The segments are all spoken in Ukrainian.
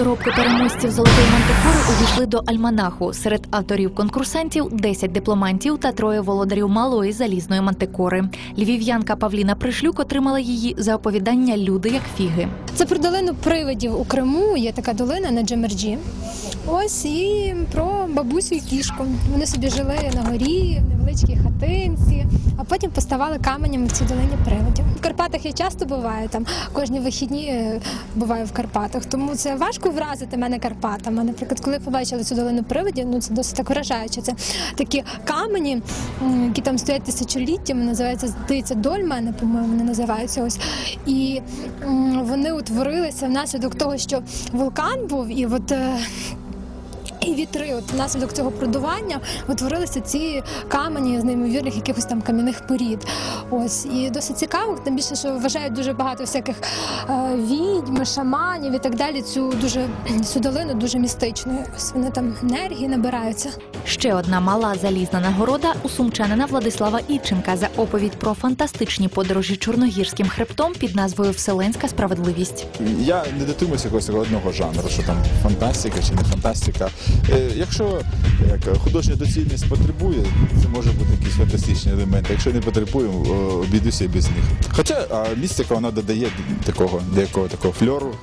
Доробки переможців золотої мантикори увійшли до альманаху. Серед авторів конкурсантів 10 дипломантів та троє володарів малої залізної мантикори. Львів'янка Павліна Пришлюк отримала її за оповідання Люди як фіги. Це про долину привидів у Криму. Є така долина на Джемерджі. Ось і про бабусю і кішку. Вони собі жили на горі, в невеличкій хатинці, потім поставали каменем в цій долині привидів. В Карпатах я часто буваю там. Кожні вихідні е, буваю в Карпатах. Тому це важко вразити мене Карпатами. Наприклад, коли побачили цю долину привидів, ну це досить так вражаюче. Це такі камені, які там стоять тисячоліттями, називається здається дольмени, по-моєму, вони називаються ось. І вони утворилися внаслідок того, що вулкан був, і от. І вітри, от внаслідок цього продування утворилися ці камені з неймовірних якихось там кам'яних порід. Ось і досить цікаво, тим більше, що вважають дуже багато всяких е, відьм, шаманів і так далі. Цю дуже цю долину дуже містичною. Ось вони там енергії набираються. Ще одна мала залізна нагорода у сумчанина Владислава Іченка за оповідь про фантастичні подорожі чорногірським хребтом під назвою Вселенська справедливість. Я не дотримуюся якогось одного жанру, що там фантастика чи не фантастика. Е, якщо як, художня доцільність потребує, це може бути якісь фантастичні елементи. Якщо не потребує, о, обійдуся без них. Хоча а, містика вона додає такого деякого такого фльору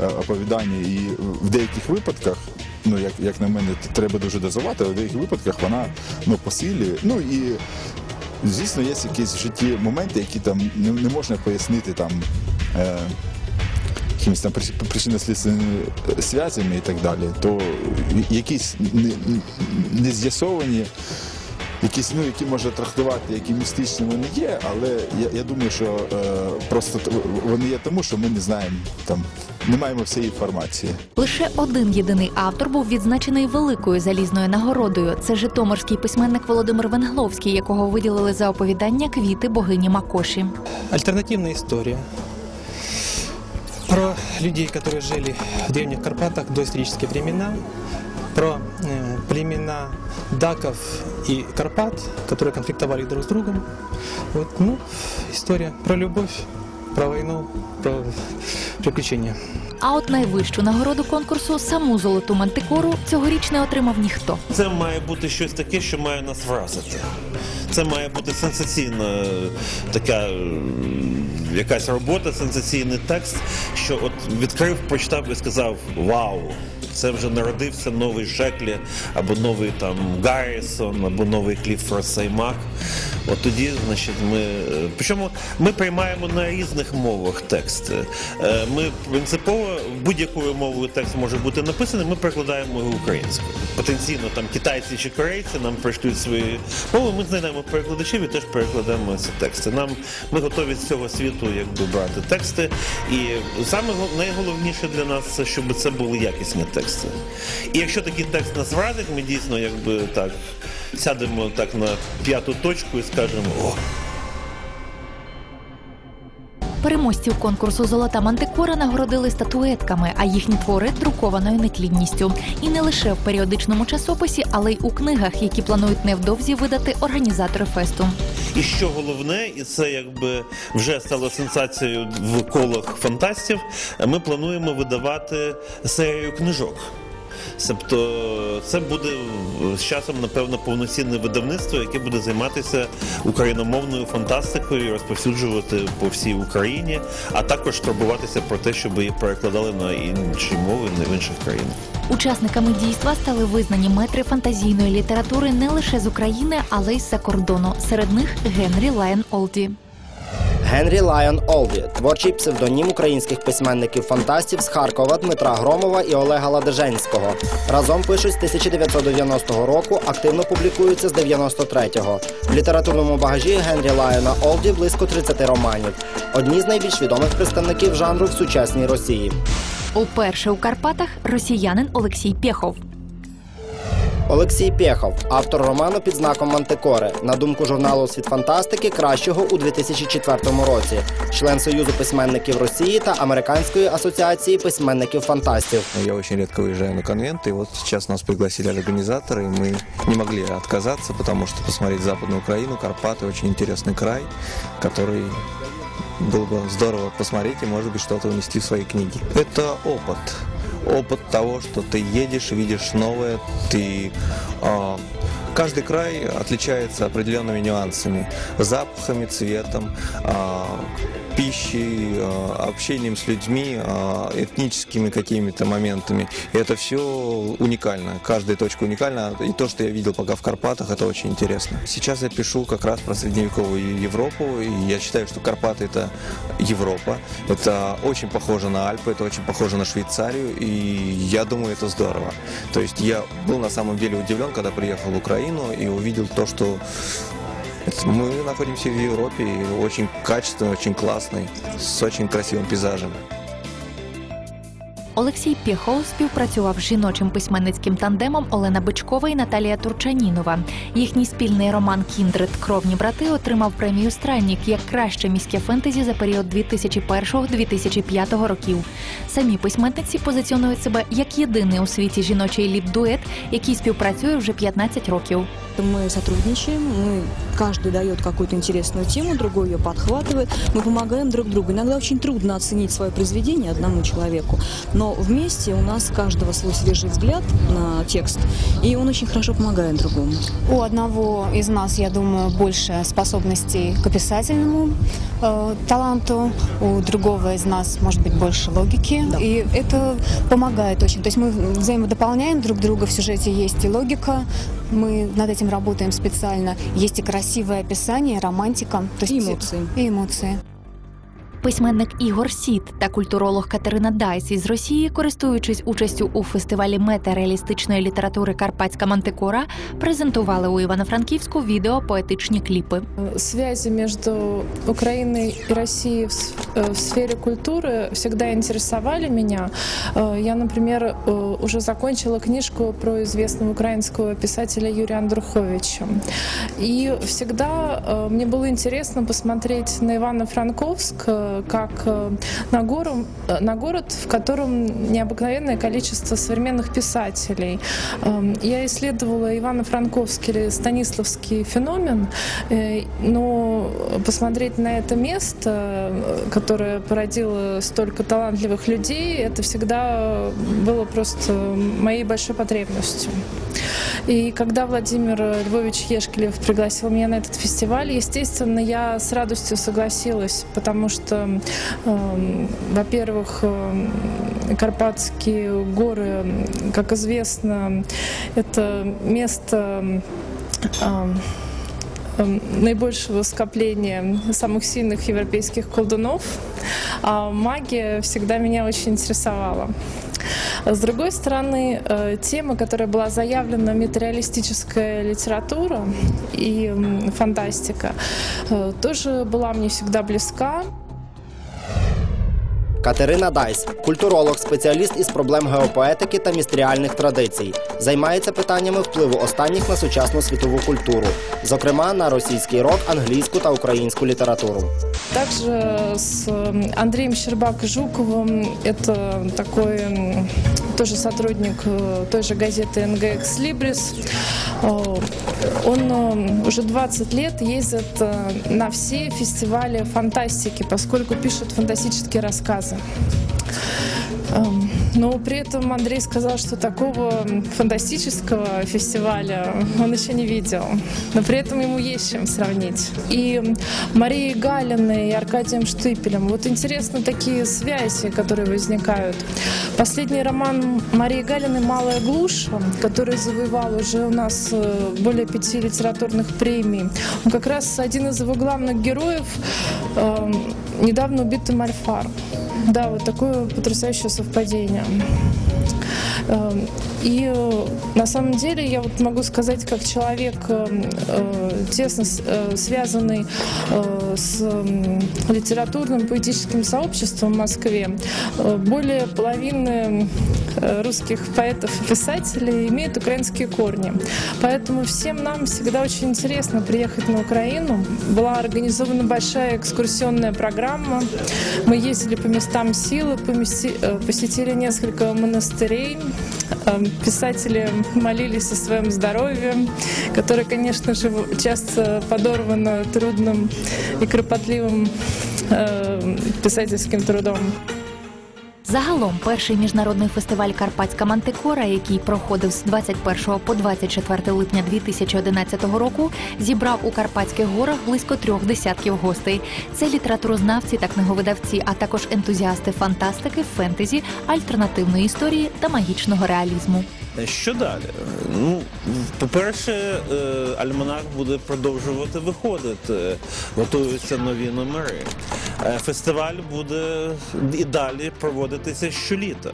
е, оповідання, і в деяких випадках. Ну, як, як на мене, треба дуже дозувати, але в деяких випадках вона ну, посилює. Ну і звісно, є якісь в житті моменти, які там не, не можна пояснити там. Е, якимись там причинно-слідственними зв'язями і так далі, то якісь не, не з'ясовані, якісь, ну, які можна трактувати, які містичні вони є, але я, я думаю, що е, просто вони є тому, що ми не знаємо там, не маємо всієї інформації. Лише один єдиний автор був відзначений великою залізною нагородою. Це житомирський письменник Володимир Венгловський, якого виділили за оповідання квіти богині Макоші. Альтернативная история про людей, которые жили в древних Карпатах до исторические времена, про э, племена даков и карпат, которые конфликтовали друг с другом. Вот, ну, история про любовь, про войну, про приключения. А от найвищу нагороду конкурсу саму золоту мантикору цьогоріч не отримав ніхто. Це має бути щось таке, що має нас вразити. Це має бути сенсаційна е, така е, якась робота, сенсаційний текст, що от відкрив, прочитав і сказав Вау! Це вже народився новий Шеклі, або новий там Гаррісон, або новий Кліффорд Сеймак. От тоді, значить, ми. е, Причому ми приймаємо на різних мовах тексти. Е, Ми принципово будь-якою мовою текст може бути написаний, ми перекладаємо його українською. Потенційно там китайці чи корейці нам пришлють свої мови. Ми знайдемо перекладачів і теж перекладемо ці тексти. Нам ми готові з цього світу якби брати тексти. І саме найголовніше для нас це щоб це були якісні тексти. І якщо такий текст нас вразить, ми дійсно якби так сядемо так на п'яту точку і скажемо о. Переможців конкурсу Золота мантикора нагородили статуетками, а їхні твори друкованою нетлінністю. І не лише в періодичному часописі, але й у книгах, які планують невдовзі видати організатори фесту. І що головне, і це якби вже стало сенсацією в колах фантастів. Ми плануємо видавати серію книжок. Тобто це буде з часом, напевно, повноцінне видавництво, яке буде займатися україномовною фантастикою розповсюджувати по всій Україні, а також турбуватися про те, щоб її перекладали на інші мови в інших країнах. Учасниками дійства стали визнані метри фантазійної літератури не лише з України, але й з-за кордону. Серед них Генрі Лайон Олді. Генрі Лайон Олді творчий псевдонім українських письменників-фантастів з Харкова Дмитра Громова і Олега Ладиженського. Разом пишуть з 1990 року, активно публікуються з 93-го. В літературному багажі Генрі Лайона Олді близько 30 романів. Одні з найбільш відомих представників жанру в сучасній Росії. Уперше у Карпатах росіянин Олексій Пєхов. Олексій Пєхов, автор роману під знаком Мантикори. На думку журналу Світ фантастики, кращого у 2004 році. Член Союзу письменників Росії та Американської асоціації письменників-фантастів. Я очень редко выезжаю на конвенты, и вот сейчас нас пригласили организаторы, и мы не могли отказаться, потому что посмотреть Западную Украину, Карпаты, очень интересный край, который было бы здорово посмотреть и, может быть, что-то унести в свои книги. Это опыт. Опыт того, что ты едешь, видишь новое, ты а, Каждый край отличается определенными нюансами, запахами, цветом, а, пищей, а, общением с людьми, а, этническими какими-то моментами. И это все уникально. Каждая точка уникальна. И то, что я видел пока в Карпатах, это очень интересно. Сейчас я пишу как раз про средневековую Европу, и я считаю, что Карпаты это Европа. Это очень похоже на Альпы, это очень похоже на Швейцарию, и я думаю, это здорово. То есть я был на самом деле удивлен, когда приехал в Украину и увидел то, что мы находимся в Европе, очень качественной, очень классной, с очень красивым пейзажем. Олексій Пєхов співпрацював з жіночим письменницьким тандемом Олена Бичкова і Наталія Турчанінова. Їхній спільний роман Кіндред Кровні брати отримав премію Страннік як краще міське фентезі за період 2001-2005 років. Самі письменниці позиціонують себе як єдиний у світі жіночий ліп-дует, який співпрацює вже 15 років. Мы сотрудничаем, мы, каждый дает какую-то интересную тему, другой ее подхватывает. Мы помогаем друг другу. Иногда очень трудно оценить свое произведение одному человеку, но вместе у нас каждого свой свежий взгляд на текст, и он очень хорошо помогает другому. У одного из нас, я думаю, больше способностей к описательному э, таланту, у другого из нас, может быть, больше логики. Да. И это помогает очень. То есть мы взаимодополняем друг друга, в сюжете есть и логика, мы над этим работаем специально. Есть и красивое описание, романтика. То есть И эмоции. И эмоции. Письменник Ігор Сіт та культуролог Катерина Дайс із Росії, користуючись участю у фестивалі метареалістичної літератури Карпатська Мантикора, презентували у Івано-Франківську відео поетичні кліпи. Связи между Украиной и Россией в, с- э, в сфере культуры всегда интересовали меня. Э, Я, например, э, уже закончила книжку про известного украинского писателя Юрия Андруховича. И всегда э, мне было интересно посмотреть на Ивано-Франковск э, Как э, на, гору, э, на город, в котором необыкновенное количество современных писателей. Эм, Я исследовала Ивано-Франковский или Станиславский феномен, э, но посмотреть на это место, которое породило столько талантливых людей, это всегда было просто моей большой потребностью. И когда Владимир Львович Ешкелев пригласил меня на этот фестиваль, естественно, я с радостью согласилась, потому что, эм, во-первых, эм, Карпатские горы, как известно, это место эм, наибольшего скопления самых сильных европейских колдунов, а магия всегда меня очень интересовала. С другой стороны, э, тема, которая была заявлена метареалистическая литература и фантастика, э, тоже была мне всегда близка. Катерина Дайс, культуролог, спеціаліст із проблем геопоетики та містеріальних традицій, займається питаннями впливу останніх на сучасну світову культуру, зокрема на російський рок, англійську та українську літературу. Также с м, Андреем Щербак-Жуковым, это такой м, тоже сотрудник э, той же газеты НГХ Либрис. Э, Он э, уже 20 лет ездит э, на все фестивали фантастики, поскольку пишет фантастические рассказы. Но при этом Андрей сказал, что такого фантастического фестиваля он еще не видел. Но при этом ему есть чем сравнить. И Марией Галиной и Аркадием Штыпелем. Вот интересно такие связи, которые возникают. Последний роман Марии Галиной «Малая глушь», который завоевал уже у нас э, более пяти литературных премий, он как раз один из его главных героев, эм, недавно убитый Мальфар. Да, вот такое потрясающее совпадение. Эм, И э, на самом деле я вот могу сказать, как человек э, э, тесно связанный с литературным поэтическим сообществом в Москве, более половины русских поэтов и писателей имеют украинские корни. Поэтому всем нам всегда очень интересно приехать на Украину. Была организована большая экскурсионная программа. Мы ездили по местам силы, посетили несколько монастырей. Писатели молились о своем здоровье, которое, конечно же, часто подорвано трудным и кропотливым э, писательским трудом. Загалом, перший міжнародний фестиваль Карпатська мантикора, який проходив з 21 по 24 липня 2011 року, зібрав у Карпатських горах близько трьох десятків гостей. Це літературознавці та книговидавці, а також ентузіасти фантастики, фентезі, альтернативної історії та магічного реалізму. Що далі? Ну, по-перше, е, альманах буде продовжувати виходити, готуються нові номери. Е, Фестиваль буде і далі проводитися щоліта.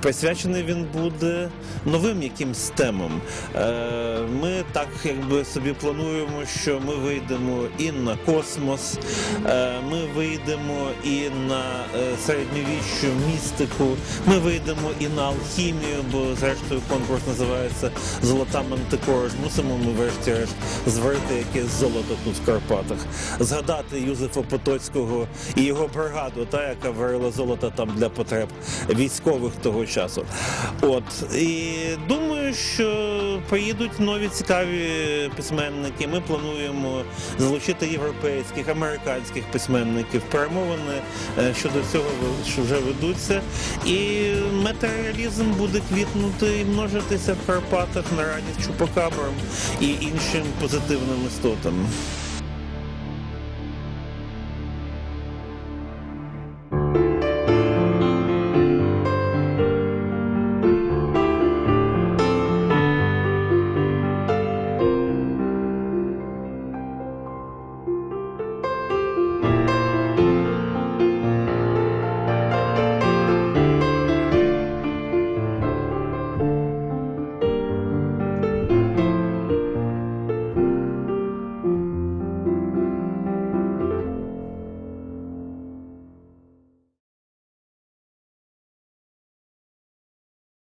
Присвячений він буде новим якимсь темам. Е, Ми так якби собі плануємо, що ми вийдемо і на космос, е, ми вийдемо і на середньовіччю містику, ми вийдемо і на алхімію, бо зрештою конкурс називається Золота мантикора. Мусимо ми врешті-решт зварити якесь золото тут в Карпатах. Згадати Юзефа Потоцького і його бригаду, та яка варила золото там для потреб військових того часу. От і думаю, що приїдуть нові цікаві письменники. Ми плануємо залучити європейських, американських письменників. Перемовини е, щодо цього вже ведуться. І метареалізм буде квітнути і множитися в Карпатах на радість чупакабрам і іншим позитивним істотам.